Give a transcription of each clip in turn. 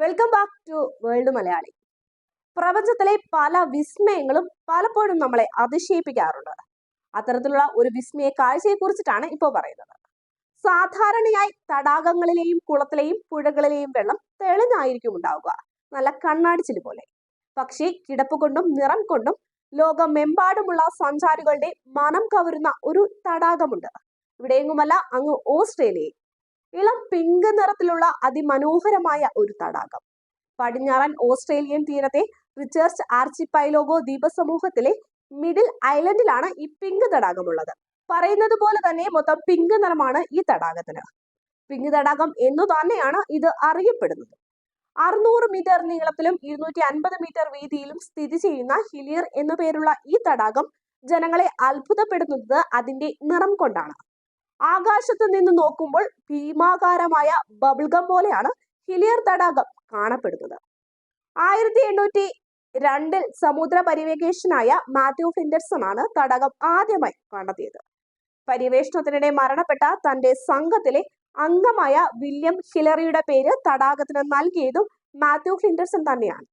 Welcome back to world Malayali പ്രപഞ്ചത്തിലെ പല വിസ്മയങ്ങളും പലപ്പോഴും നമ്മളെ അതിശയിപ്പിക്കാറുണ്ട്. അത്തരത്തിലുള്ള ഒരു വിസ്മയ കാഴ്ചയെ കുറിച്ചിട്ടാണ് ഇപ്പോൾ പറയുന്നത്. സാധാരണയായി തടാകങ്ങളിലെയും കുളത്തിലെയും പുഴകളിലെയും വെള്ളം തെളിഞ്ഞായിരിക്കും ഉണ്ടാവുക. നല്ല കണ്ണാടിച്ചിൽ പോലെ. പക്ഷേ കിടപ്പ് കൊണ്ടും നിറം കൊണ്ടും ലോകമെമ്പാടുമുള്ള സഞ്ചാരികളുടെ മനം കവരുന്ന ഒരു തടാകമുണ്ട്. ഇവിടെയെങ്ങുമല്ല അങ്ങ് ഓസ്ട്രേലിയയിൽ. ഇളം പിങ്ക് നിറത്തിലുള്ള അതിമനോഹരമായ ഒരു തടാകം. പടിഞ്ഞാറൻ ഓസ്ട്രേലിയൻ തീരത്തെ റിച്ചേർച്ച് ആർച്ചിപ്പൈലോഗോ ദ്വീപസമൂഹത്തിലെ മിഡിൽ ഐലൻഡിലാണ് ഈ പിങ്ക് തടാകമുള്ളത്. പറയുന്നത് പോലെ തന്നെ മൊത്തം പിങ്ക് നിറമാണ് ഈ തടാകത്തിന്. പിങ്ക് തടാകം എന്നു തന്നെയാണ് ഇത് അറിയപ്പെടുന്നത്. അറുന്നൂറ് മീറ്റർ നീളത്തിലും ഇരുന്നൂറ്റി അൻപത് മീറ്റർ വീതിയിലും സ്ഥിതി ചെയ്യുന്ന ഹിലിയർ എന്നു പേരുള്ള ഈ തടാകം ജനങ്ങളെ അത്ഭുതപ്പെടുന്നത് അതിന്റെ നിറം കൊണ്ടാണ്. ആകാശത്ത് നിന്ന് നോക്കുമ്പോൾ ഭീമാകാരമായ ബബിൾഗം പോലെയാണ് ഹിലിയർ തടാകം കാണപ്പെടുന്നത്. ആയിരത്തി എണ്ണൂറ്റി രണ്ടിൽ സമുദ്ര പര്യവേഷനായ മാത്യു ഫിൻഡർസൺ ആണ് തടാകം ആദ്യമായി കണ്ടെത്തിയത്. പര്യവേഷണത്തിനിടെ മരണപ്പെട്ട തന്റെ സംഘത്തിലെ അംഗമായ വില്യം ഹിലറിയുടെ പേര് തടാകത്തിന് നൽകിയതും മാത്യു ഫിൻഡർസൺ തന്നെയാണ്.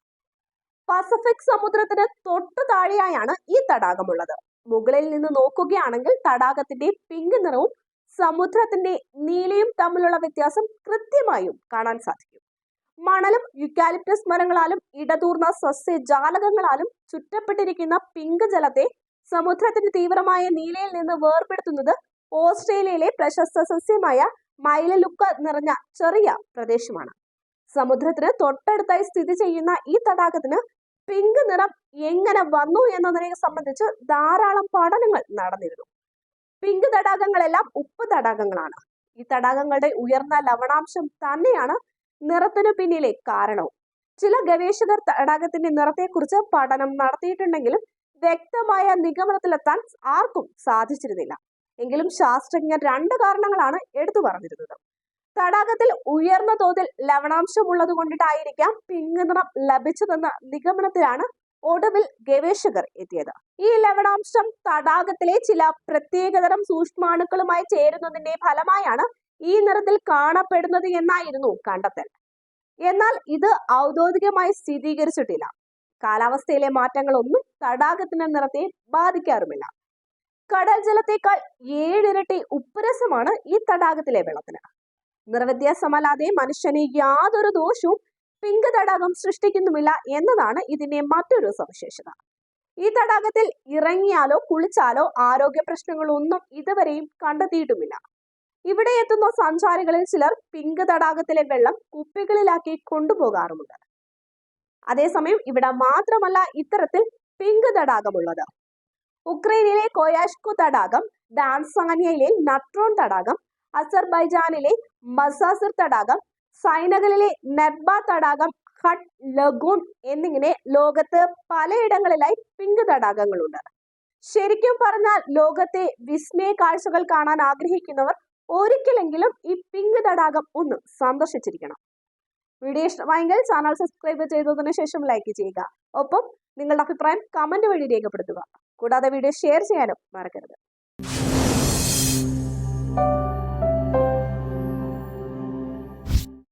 പസഫിക് സമുദ്രത്തിന് തൊട്ടു താഴെയായാണ് ഈ തടാകമുള്ളത്. മുകളിൽ നിന്ന് നോക്കുകയാണെങ്കിൽ തടാകത്തിന്റെ പിങ്ക് നിറവും സമുദ്രത്തിന്റെ നീലയും തമ്മിലുള്ള വ്യത്യാസം കൃത്യമായും കാണാൻ സാധിക്കും. മണലും യുക്കാലിപ്റ്റസ് മരങ്ങളാലും ഇടതൂർന്ന സസ്യജാലകങ്ങളാലും ചുറ്റപ്പെട്ടിരിക്കുന്ന പിങ്ക് ജലത്തെ സമുദ്രത്തിന്റെ തീവ്രമായ നീലയിൽ നിന്ന് വേർപെടുത്തുന്നത് ഓസ്ട്രേലിയയിലെ പ്രശസ്ത സസ്യമായ മൈലലുക്ക നിറഞ്ഞ ചെറിയ പ്രദേശമാണ്. സമുദ്രത്തിന് തൊട്ടടുത്തായി സ്ഥിതി ചെയ്യുന്ന ഈ തടാകത്തിന് പിങ്ക് നിറം എങ്ങനെ വന്നു എന്നതിനെ സംബന്ധിച്ച് ധാരാളം പഠനങ്ങൾ നടന്നിരുന്നു. പിങ്ക് തടാകങ്ങളെല്ലാം ഉപ്പ് തടാകങ്ങളാണ്. ഈ തടാകങ്ങളുടെ ഉയർന്ന ലവണാംശം തന്നെയാണ് നിറത്തിനു പിന്നിലെ കാരണവും. ചില ഗവേഷകർ തടാകത്തിന്റെ നിറത്തെക്കുറിച്ച് പഠനം നടത്തിയിട്ടുണ്ടെങ്കിലും വ്യക്തമായ നിഗമനത്തിലെത്താൻ ആർക്കും സാധിച്ചിരുന്നില്ല. എങ്കിലും ശാസ്ത്രജ്ഞർ രണ്ട് കാരണങ്ങളാണ് എടുത്തു പറഞ്ഞിരുന്നത്. തടാകത്തിൽ ഉയർന്ന തോതിൽ ലവണാംശം ഉള്ളത് കൊണ്ടിട്ടായിരിക്കാം പിങ്ക് നിറം ലഭിച്ചതെന്ന നിഗമനത്തിലാണ് ഒടുവിൽ ഗവേഷകർ എത്തിയത്. ഈ ലവണാംശം തടാകത്തിലെ ചില പ്രത്യേകതരം സൂക്ഷ്മാണുക്കളുമായി ചേരുന്നതിന്റെ ഫലമായാണ് ഈ നിറത്തിൽ കാണപ്പെടുന്നത് എന്നായിരുന്നു കണ്ടെത്തൽ. എന്നാൽ ഇത് ഔദ്യോഗികമായി സ്ഥിരീകരിച്ചിട്ടില്ല. കാലാവസ്ഥയിലെ മാറ്റങ്ങളൊന്നും തടാകത്തിന്റെ നിറത്തെ ബാധിക്കാറുമില്ല. കടൽ ജലത്തേക്കാൾ ഏഴിരട്ടി ഉപ്പുരസമാണ് ഈ തടാകത്തിലെ വെള്ളത്തിന്. നിറവ്യത്യാസമല്ലാതെ മനുഷ്യന് യാതൊരു ദോഷവും പിങ്ക് തടാകം സൃഷ്ടിക്കുന്നുമില്ല എന്നതാണ് ഇതിന്റെ മറ്റൊരു സവിശേഷത. ഈ തടാകത്തിൽ ഇറങ്ങിയാലോ കുളിച്ചാലോ ആരോഗ്യ പ്രശ്നങ്ങളൊന്നും ഇതുവരെയും കണ്ടെത്തിയിട്ടുമില്ല. ഇവിടെ എത്തുന്ന സഞ്ചാരികളിൽ ചിലർ പിങ്ക് തടാകത്തിലെ വെള്ളം കുപ്പികളിലാക്കി കൊണ്ടുപോകാറുമുണ്ട്. അതേസമയം ഇവിടെ മാത്രമല്ല ഇത്തരത്തിൽ പിങ്ക് തടാകമുള്ളത്. ഉക്രൈനിലെ കൊയാഷ്കു തടാകം ഡാൻസാനിയയിലെ നട്രോൺ തടാകം അസർബൈജാനിലെ മസാസിർ തടാകം സൈനകളിലെ നെബ തടാകം ഹട്ട് ലഗൂൺ എന്നിങ്ങനെ ലോകത്ത് പലയിടങ്ങളിലായി പിങ്ക് തടാകങ്ങളുണ്ട്. ശരിക്കും പറഞ്ഞാൽ ലോകത്തെ വിസ്മയ കാഴ്ചകൾ കാണാൻ ആഗ്രഹിക്കുന്നവർ ഒരിക്കലെങ്കിലും ഈ പിങ്ക് തടാകം ഒന്ന് സന്ദർശിച്ചിരിക്കണം. വീഡിയോ ഇഷ്ടമായെങ്കിൽ ചാനൽ സബ്സ്ക്രൈബ് ചെയ്തതിനു ശേഷം ലൈക്ക് ചെയ്യുക. ഒപ്പം നിങ്ങളുടെ അഭിപ്രായം കമന്റ് വഴി രേഖപ്പെടുത്തുക. കൂടാതെ വീഡിയോ ഷെയർ ചെയ്യാനും മറക്കരുത്.